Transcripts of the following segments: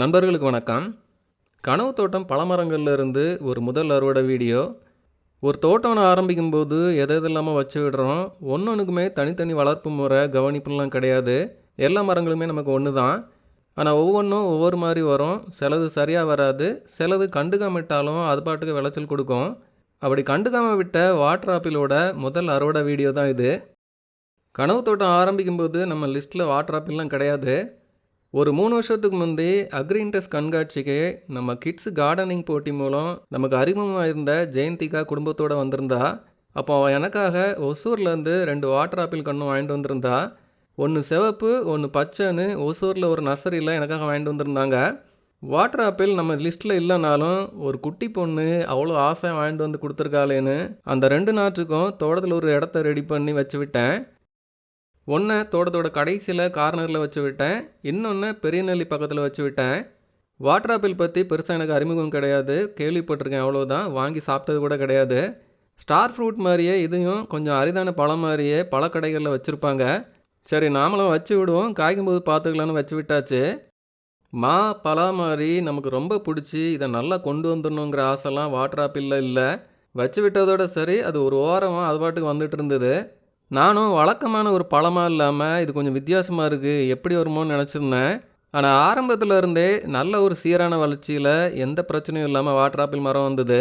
நண்பர்களுக்கு வணக்கம். கனவு தோட்டம் பழமரங்கள்லருந்து ஒரு முதல் அறுவடை வீடியோ. ஒரு தோட்டம் ஆரம்பிக்கும் போது எதை இல்லாமல் வச்சு விடுறோம். ஒன்று ஒன்றுக்குமே தனித்தனி வளர்ப்பு முறை கவனிப்புலாம் கிடையாது. எல்லா மரங்களுமே நமக்கு ஒன்று தான் ஆனால் ஒவ்வொன்றும் ஒவ்வொரு மாதிரி வரும். சிலது சரியாக வராது. சிலது கண்டுக்காம விட்டாலும் அது பாட்டுக்கு விளைச்சல் கொடுக்கும். அப்படி கண்டுக்காமல் விட்ட வாட்டர் ஆப்பிளோட முதல் அறுவடை வீடியோ தான் இது. கனவு தோட்டம் ஆரம்பிக்கும்போது நம்ம லிஸ்ட்டில் வாட்டர் ஆப்பிள்லாம் கிடையாது. ஒரு மூணு வருஷத்துக்கு முந்தி அக்ரின்டஸ் கண்காட்சிக்கு நம்ம கிட்ஸ் கார்டனிங் போட்டி மூலம் நமக்கு அறிமுகமாக இருந்த ஜெயந்திகா குடும்பத்தோடு வந்திருந்தா. அப்போ அவள் எனக்காக ஒசூர்லேருந்து ரெண்டு வாட்டர் ஆப்பிள் கன்றும் வாங்கிட்டு வந்திருந்தா. ஒன்று சிவப்பு ஒன்று பச்சைன்னு ஒசூரில் ஒரு நர்சரியில் எனக்காக வாங்கிட்டு வந்திருந்தாங்க. வாட்டர் ஆப்பிள் நம்ம லிஸ்ட்டில் இல்லைனாலும் ஒரு குட்டி பொண்ணு அவ்வளோ ஆசை வாங்கிட்டு வந்து கொடுத்துருக்காளேன்னு அந்த ரெண்டு நாற்றுக்கும் தோட்டத்தில் ஒரு இடத்த ரெடி பண்ணி வச்சு விட்டேன். ஒன்றை தோட்டத்தோட கடைசியில் கார்னரில் வச்சு விட்டேன். இன்னொன்று பெரியநெல்லி பக்கத்தில் வச்சு விட்டேன். வாட்டர் ஆப்பிள் பற்றி பெருசாக எனக்கு அறிமுகம் கிடையாது. கேள்விப்பட்டிருக்கேன் அவ்வளோதான் வாங்கி சாப்பிட்டது கூட கிடையாது. ஸ்டார் ஃப்ரூட் மாதிரியே இதையும் கொஞ்சம் அரிதான பழம் மாதிரியே பழக்கடைகளில் வச்சுருப்பாங்க. சரி நாமளும் வச்சு விடுவோம். காய்க்கும்போது பார்த்துக்கலான்னு வச்சு விட்டாச்சு. மா பலா மாதிரி நமக்கு ரொம்ப பிடிச்சி இதை நல்லா கொண்டு வந்துடணுங்கிற ஆசைலாம் வாட்டர் ஆப்பிளில் இல்லை. வச்சு விட்டதோட சரி அது ஒரு ஓரமாக அது பாட்டுக்கு வந்துட்டு இருந்தது. நானும் வழக்கமான ஒரு பழமாக இல்லாமல் இது கொஞ்சம் வித்தியாசமாக இருக்குது எப்படி வருமோன்னு நினச்சிருந்தேன். ஆனால் ஆரம்பத்தில் இருந்தே நல்ல ஒரு சீரான வளர்ச்சியில் எந்த பிரச்சனையும் இல்லாமல் வாட்டர் ஆப்பிள் மரம் வந்தது.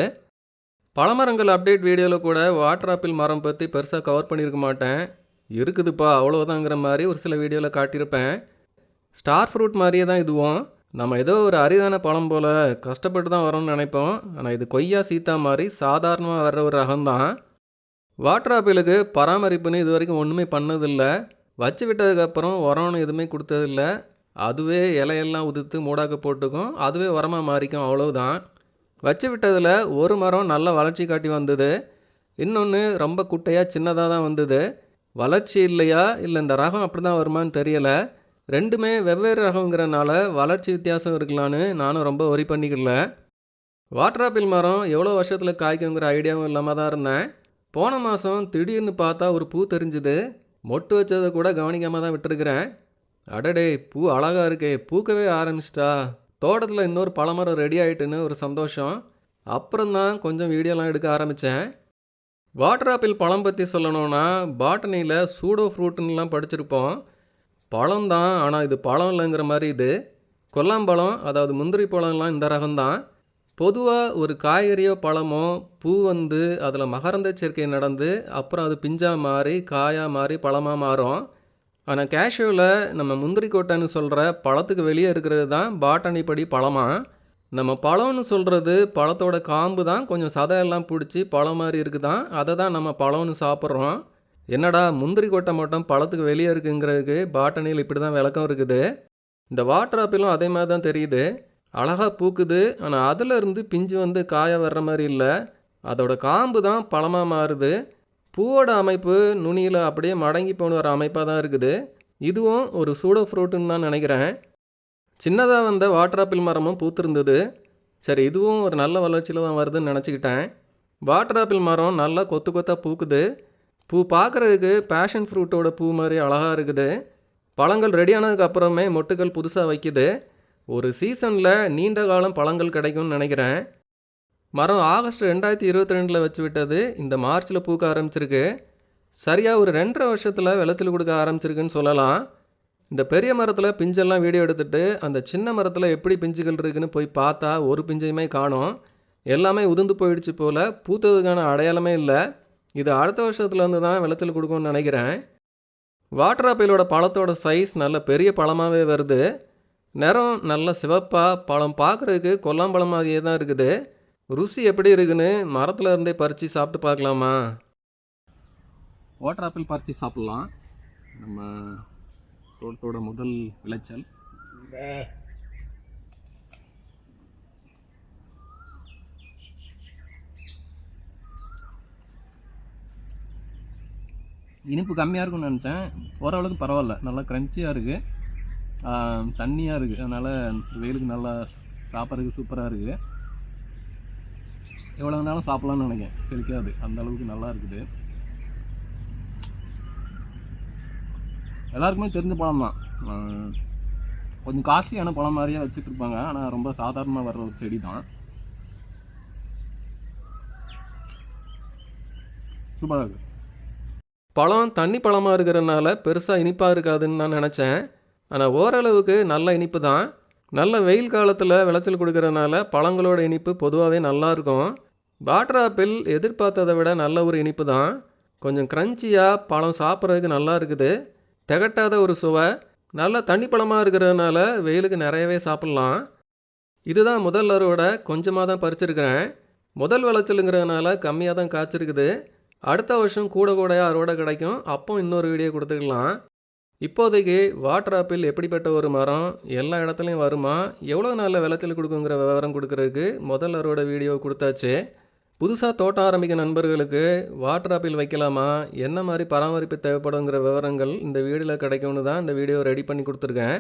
பழமரங்கள் அப்டேட் வீடியோவில் கூட வாட்டர் ஆப்பிள் மரம் பற்றி பெருசாக கவர் பண்ணியிருக்க மாட்டேன். இருக்குதுப்பா அவ்வளோதாங்கிற மாதிரி ஒரு சில வீடியோவில் காட்டியிருப்பேன். ஸ்டார் ஃப்ரூட் மாதிரியே தான் இதுவும். நம்ம ஏதோ ஒரு அரிதான பழம் போல் கஷ்டப்பட்டு தான் வரோம்னு நினைப்போம். ஆனால் இது கொய்யா சீத்தா மாதிரி சாதாரணமாக வர்ற ஒரு ரகம்தான். வாட்டர் ஆப்பிளுக்கு பராமரிப்புன்னு இது வரைக்கும் ஒன்றுமே பண்ணதில்லை. வச்சு விட்டதுக்கப்புறம் உரம்னு எதுவுமே கொடுத்ததில்ல. அதுவே இலையெல்லாம் உதிர்த்து மூடாக்க போட்டுக்கும். அதுவே உரமாக மாறிக்கும். அவ்வளவுதான். வச்சு விட்டதில் ஒரு மரம் நல்ல வளர்ச்சி காட்டி வந்தது. இன்னொன்று ரொம்ப குட்டையாக சின்னதாக தான் வந்தது. வளர்ச்சி இல்லையா? இல்லை இந்த ரகம் அப்படி தான் வருமான்னு தெரியலை. ரெண்டுமே வெவ்வேறு ரகங்கிறனால வளர்ச்சி வித்தியாசம் இருக்கலான்னு நானும் ரொம்ப ஒரி பண்ணிக்கல. வாட்டர் ஆப்பிள் மரம் எவ்வளோ வருஷத்தில் காய்க்குங்கிற ஐடியாவும் இல்லாமல் தான் இருந்தேன். போன மாதம் திடீர்னு பார்த்தா ஒரு பூ தெரிஞ்சுது. மொட்டு வச்சதை கூட கவனிக்காமல் தான் விட்டுருக்குறேன். அடடே பூ அழகாக இருக்கே. பூக்கவே ஆரம்பிச்சிட்டா. தோட்டத்தில் இன்னொரு பழமரம் ரெடி ஆயிட்டுன்னு ஒரு சந்தோஷம். அப்புறம்தான் கொஞ்சம் வீடியோலாம் எடுக்க ஆரம்பித்தேன் வாட்டர் ஆப்பிள் பழம் பற்றி சொல்லணும்னா பாட்டனியில் சூடோ ஃப்ரூட்டுன்னெலாம் படிச்சிருப்போம். பழம் தான் ஆனால் இது பழம் இல்லைங்கிற மாதிரி இது. கொல்லாம்பழம் அதாவது முந்திரி பழம்லாம் இந்த ரகம்தான் பொதுவாக ஒரு காய்கறியோ பழமோ பூ வந்து அதில் மகரந்த சேர்க்கை நடந்து அப்புறம் அது பிஞ்சாக மாறி காயாக மாறி பழமாக மாறும். ஆனால் கேஷ்யூவில் நம்ம முந்திரி கொட்டைன்னு சொல்கிற பழத்துக்கு வெளியே இருக்கிறது தான் பாட்டனி படி பழமாக நம்ம பழம்னு சொல்கிறது பழத்தோட காம்பு தான் கொஞ்சம் சதையெல்லாம் பிடிச்சி பழம் மாதிரி இருக்குதான் அதை தான் நம்ம பழம்னு சாப்பிட்றோம். என்னடா முந்திரி கொட்டை மட்டும் பழத்துக்கு வெளியே இருக்குங்கிறதுக்கு பாட்டனியில் இப்படி தான் விளக்கம் இருக்குது. இந்த வாட்டர் ஆப்பிளும் அதே மாதிரி தான் தெரியுது. அழகாக பூக்குது. ஆனால் அதில் இருந்து பிஞ்சு வந்து காய வர்ற மாதிரி இல்லை. அதோட காம்பு தான் பழமாக மாறுது. பூவோட அமைப்பு நுனியில் அப்படியே மடங்கி போன ஒரு அமைப்பாக தான் இருக்குது. இதுவும் ஒரு சூடோ ஃப்ரூட்டுன்னு தான் நினைக்கிறேன். சின்னதாக வந்த வாட்டர் ஆப்பிள் மரமும் பூத்திருந்தது. சரி இதுவும் ஒரு நல்ல வளர்ச்சியில் தான் வருதுன்னு நினச்சிக்கிட்டேன். வாட்டர் ஆப்பிள் மரம் நல்லா கொத்து கொத்தாக பூக்குது. பூ பார்க்குறதுக்கு பேஷன் ஃப்ரூட்டோட பூ மாதிரி அழகாக இருக்குது. பழங்கள் ரெடியானதுக்கு அப்புறமே மொட்டுகள் புதுசாக வைக்குது. ஒரு சீசனில் நீண்ட காலம் பழங்கள் கிடைக்கும்னு நினைக்கிறேன். மரம் ஆகஸ்ட் ரெண்டாயிரத்தி இருபத்தி ரெண்டில் வச்சு விட்டது இந்த மார்ச்சில் பூக்க ஆரம்பிச்சிருக்கு. சரியாக ஒரு ரெண்டரை வருஷத்தில் வெள்ளத்தில் கொடுக்க ஆரம்பிச்சிருக்குன்னு சொல்லலாம். இந்த பெரிய மரத்தில் பிஞ்செல்லாம் வீடியோ எடுத்துகிட்டு அந்த சின்ன மரத்தில் எப்படி பிஞ்சுகள் இருக்குன்னு போய் பார்த்தா ஒரு பிஞ்சையுமே காணும். எல்லாமே உதிர்ந்து போயிடுச்சு போல் பூத்ததுக்கான அடையாளமே இல்லை. இது அடுத்த வருஷத்துலேருந்து தான் வெள்ளத்தில் கொடுக்கும்னு நினைக்கிறேன். வாட்டர் ஆப்பிளோட பழத்தோட சைஸ் நல்ல பெரிய பழமாகவே வருது. நிறம் நல்ல சிவப்பாக பழம் பார்க்குறதுக்கு கொல்லாம்பழம் மாதிரியே தான் இருக்குது. ருசி எப்படி இருக்குன்னு மரத்தில் இருந்தே பறித்து சாப்பிட்டு பார்க்கலாமா? வாட்டர் ஆப்பிள் பறித்து சாப்பிட்லாம். நம்ம தோட்டத்தோட முதல் விளைச்சல். இனிப்பு கம்மியாக இருக்கும்னு நினச்சேன். ஓரளவுக்கு பரவாயில்ல. நல்லா க்ரன்ச்சியாக இருக்குது தண்ணியாக இருக்குது அதனால் வெயிலுக்கு நல்லா சாப்பிட்றதுக்கு சூப்பராக இருக்குது எவ்வளோ வேணாலும் சாப்பிட்லான்னு நினைக்கிறேன். செழிக்காது அந்த அளவுக்கு நல்லா இருக்குது. எல்லாருக்குமே தெரிஞ்ச பழம் தான். கொஞ்சம் காஸ்ட்லியான பழம் மாதிரியே வச்சுட்டு இருப்பாங்க ஆனால் ரொம்ப சாதாரணமாக வர்ற ஒரு செடி தான். சூப்பராக பழம் தண்ணி பழமாக இருக்கிறதுனால பெருசாக இனிப்பாக இருக்காதுன்னு நான் நினச்சேன். ஆனால் ஓரளவுக்கு நல்ல இனிப்பு தான். நல்ல வெயில் காலத்தில் விளைச்சல் கொடுக்கறனால பழங்களோட இனிப்பு பொதுவாகவே நல்லாயிருக்கும் இருக்கும். ஆப்பிள் எதிர்பார்த்ததை விட நல்ல ஒரு இனிப்பு தான். கொஞ்சம் க்ரன்ச்சியாக பழம் சாப்பிட்றதுக்கு நல்லா இருக்குது. திகட்டாத ஒரு சுவை. நல்ல தண்ணி பழமாக இருக்கிறதுனால வெயிலுக்கு நிறையவே சாப்பிட்லாம். இதுதான் முதல் அறுவடை. கொஞ்சமாக தான் பறிச்சிருக்கிறேன். முதல் விளைச்சலுங்கிறதுனால கம்மியாக தான் காய்ச்சிருக்குது. அடுத்த வருஷம் கூட கூடையாக அறுவடை கிடைக்கும். அப்போ இன்னொரு வீடியோ கொடுத்துக்கலாம். இப்போதைக்கு வாட்டர் ஆப்பிள் எப்படிப்பட்ட ஒரு மரம்? எல்லா இடத்துலையும் வருமா? எவ்வளோ நாளில் விளைச்சல் கொடுக்குங்கிற விவரம் கொடுக்குறதுக்கு முதல் அறுவடை வீடியோ கொடுத்தாச்சு. புதுசாக தோட்டம் ஆரம்பிக்க நண்பர்களுக்கு வாட்டர் ஆப்பிள் வைக்கலாமா? என்ன மாதிரி பராமரிப்பு தேவைப்படுங்கிற விவரங்கள் இந்த வீடியோவில் கிடைக்கும்னு தான் இந்த வீடியோ ரெடி பண்ணி கொடுத்துருக்கேன்.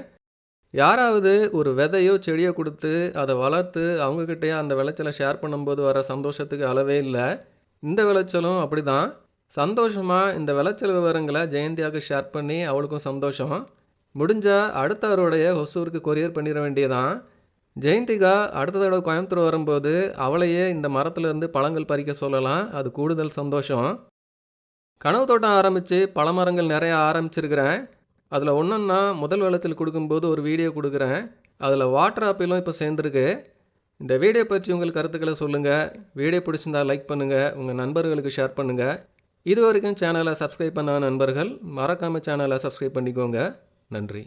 யாராவது ஒரு விதையோ செடியோ கொடுத்து அதை வளர்த்து அவங்கக்கிட்டே அந்த விளைச்சலை ஷேர் பண்ணும்போது வர சந்தோஷத்துக்கு அளவே இல்லை. இந்த விளைச்சலும் அப்படி தான் சந்தோஷமாக இந்த விளைச்சல் விவரங்களை ஜெயந்தியாவுக்கு ஷேர் பண்ணி அவளுக்கும் சந்தோஷம். முடிஞ்சால் அடுத்த அவருடைய ஹொசூருக்கு கொரியர் பண்ணிட வேண்டியதான் ஜெயந்திகா அடுத்த தடவை கோயம்புத்தூர் வரும்போது அவளையே இந்த மரத்துலேருந்து பழங்கள் பறிக்க சொல்லலாம். அது கூடுதல் சந்தோஷம். கனவு தோட்டம் ஆரம்பித்து பழமரங்கள் நிறையா ஆரம்பிச்சிருக்கிறேன். அதில் ஒன்றுன்னா முதல் விளைச்சல் கொடுக்கும்போது ஒரு வீடியோ கொடுக்குறேன். அதில் வாட்டர் ஆப்பிலும் இப்போ சேர்ந்துருக்கு. இந்த வீடியோ பற்றி உங்கள் கருத்துக்களை சொல்லுங்கள் வீடியோ பிடிச்சிருந்தா லைக் பண்ணுங்கள் உங்கள் நண்பர்களுக்கு ஷேர் பண்ணுங்கள் இது வரைக்கும் சேனலை சப்ஸ்கிரைப் பண்ண நண்பர்கள் மறக்காமல் சேனலை சப்ஸ்கிரைப் பண்ணிக்கோங்க. நன்றி.